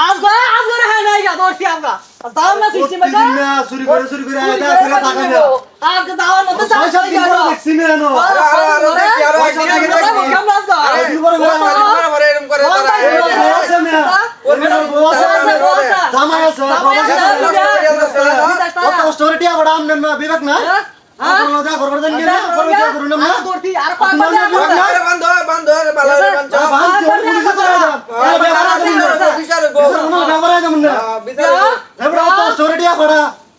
আজ গো আজ গো হ্যাঁ নাই গা দৌড়ছি আমরা। দাও না সিস্টেম প্রতিদিন না চুরি করে চুরি করে আয় দা টাকা না দিন পরে দেখছি আরে, আরে, দেখি, আরে। কেমন আরে, দিন পরে করে তারা। ওর। জামাই আছে প্রবাসী কত আমনে বিবেক না? আপনারা যা করবার দেন না করে যা করুন না দৌড়ছি আর পাঁচ লোক বান্ধ, আরে, বান্ধ, বান্ধ, আরে, ভালো করে বান্ধ। যা ভাই পুলিশে ধরে দাও আরে, ব্যবহার বিচার দেন করব, বিচার করব। কোনো ব্যবহার টিয়া বড়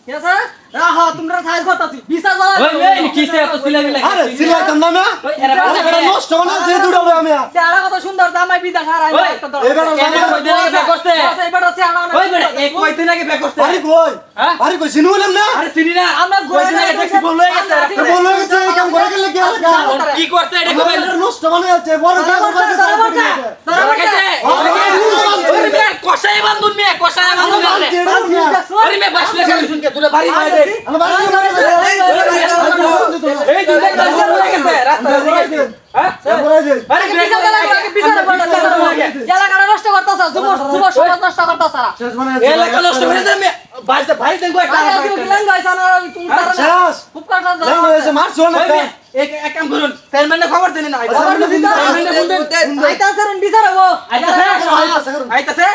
ঠিক আছে? রাহ তোমরা সাইজ করতাছি বিশাল বলা ওই এই কিসে এত সিলামিলা আরে সিলাই কাম না না আরে বাসা নষ্ট না যে দুড়ালো আমি চেহারা কত সুন্দর দামাই বিদা খারাই ওই, এবার এবার কয়দিন আগে বের করছে? এবার চেহারা ওই বেটা এই কয়দিন আগে বের করছে আরে কই? আরে কই চিনু বললাম না? আরে চিনি না। আমরা ঘুরে কয়দিন আগে দেখছি বল হয়ে গেছে। তো বলো গেছে কাম করে গেলে কি হবে কি করছে? এটা কবে নষ্ট মানে আছে বড় কাজ করতে ধরা গেছে ওরে মে বান্ধুন মে কষাই বান্ধুন রে ওরে মে বাসলে করে শুনকে তুই বাড়ি বাইরে। দে এই দুই লাখ টাকা হয়ে গেছে রাস্তা হয়ে? গেছে হ্যাঁ আরে ব্রেক এলাকাটা নষ্ট করতেছ যুব যুব সমাজ নষ্ট করতেছ এলাকা নষ্ট করে দে মে বাইরে ভাই দেন কয় টাকা খুব কাটা ওই মে এক এক কাম করুন চেয়ারম্যানের খবর দেন না চেয়ারম্যানের ফোন দেন। আইতাছেন বিচার হব। আইতাছে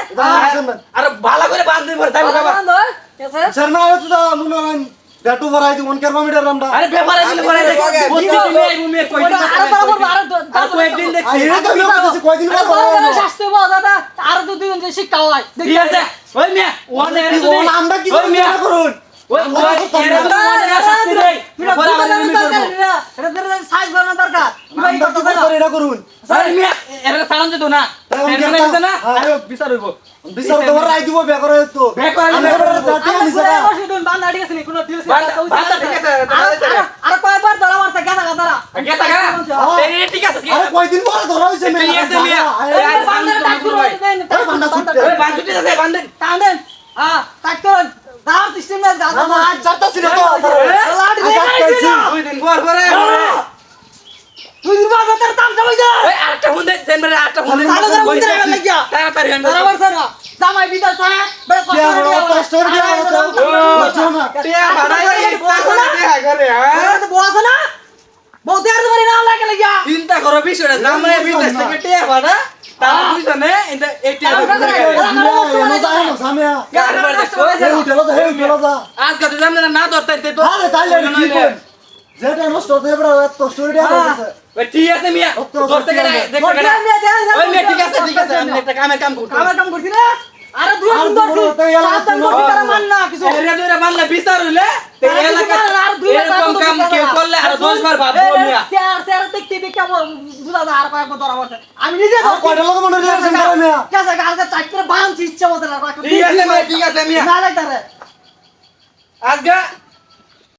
আর ভালো করে বাঁধ দিন তাই বাবা। আরে ব্যাপারে দিলে বলে দে বসে দিলে এই মুমে কই দিন আর কয়েকদিন দেখছি। শাস্তি পাওয়া দাদা আর দু দিন যে শিক্ষা হয় ঠিক আছে। ওই মিয়া ওনে এর ওই মিয়া। ওই ওই এর যদি মনে শাস্তি দেই পরে আমাদের এমনি করব? সাইজ বানানো দরকার। আরে মিয়া এর সাউন্ড দিত না না আরে বিচার হইব বিচার তোমার রায় দিব বেকরে তো ব্যাক করে আমি এবারে দাঁড়িয়ে আমার নিছে ঘরে না। বসে দিন বান্দা ঠিক আছে নি দিল বান্দা- বান্দা ঠিক আছে, দাঁড়া, দাঁড়া। কয়বার ধরা মারছে গাদা গাদারা গেছা গা এই ঠিক আছে আরে কয়দিন পরে ধরা হইছে ঠিক আছে মিয়া আরে বান্দার সাউন্ড টাক করে দেন এই বান্দা ছুটতে। আছে বান্ধেন টান দেন হ্যাঁ টাক দাও সিস্টেম না গাদা না, আজ যাইতাছি না তো। লাড়ি আজ দুই দিন পর পরে তুই দিবা গাদার যাবে যা ওই আরেকটা ফোন দে চেম্বারে আরেকটা ফোন দে চালু করে ফোন দে, এবার লাগিয়া। তাড়াতাড়ি হেন মারছে না জামাই বিদাল বড় কষ্ট কষ্ট? টিয়া করে, হ্যাঁ? বউ আছে না বউ দেয়ার তোমার নাম লাগে লাগিয়া চিন্তা করো বিষয়টা জামাই বিদেশ থেকে টিয়া ভাড়া তার বুঝছ না এটা এটা মিয়া, এনো যায় না, সামিয়া। কারবার দেখছ এই উঠেলো তো, এই উঠেলো তো। আজকে তো জানলে না ধরতে তো আরে তাইলে কি কই? যেটা নষ্ট হতে এবারে এত হইতেছে। ওই ঠিক আছে মিয়া ধরতে গেলে দেখতে গেলে ওই মিয়া ঠিক আছে ঠিক আছে আমি একটা কামে কাম করছি। আমার কাম করছি না? আরে দুই আর দিন দুই ধরছি বড় তো এলাকা সাত দিন ধরছি তারা মান না কিছু। এরিয়া দুইরা বাংলা বিচার হইলে তো এলাকা আর দুই এরকম কাম কেউ করলে আর না। দশ বার ভাববো এই, এই, মিয়া। চেয়ার চেয়ার দেখতে দেখতে বুঝা যায় আর কয়েকবার ধরা পড়ছে। আমি নিজে আর কয়টা লোক মনে রিয়াকশন করে মিয়া? কেসে গালকে চাক বাঁধছি ইচ্ছা মতো না ঠিক আছে মিয়া ঠিক আছে মিয়া। না লাগতারে আজকে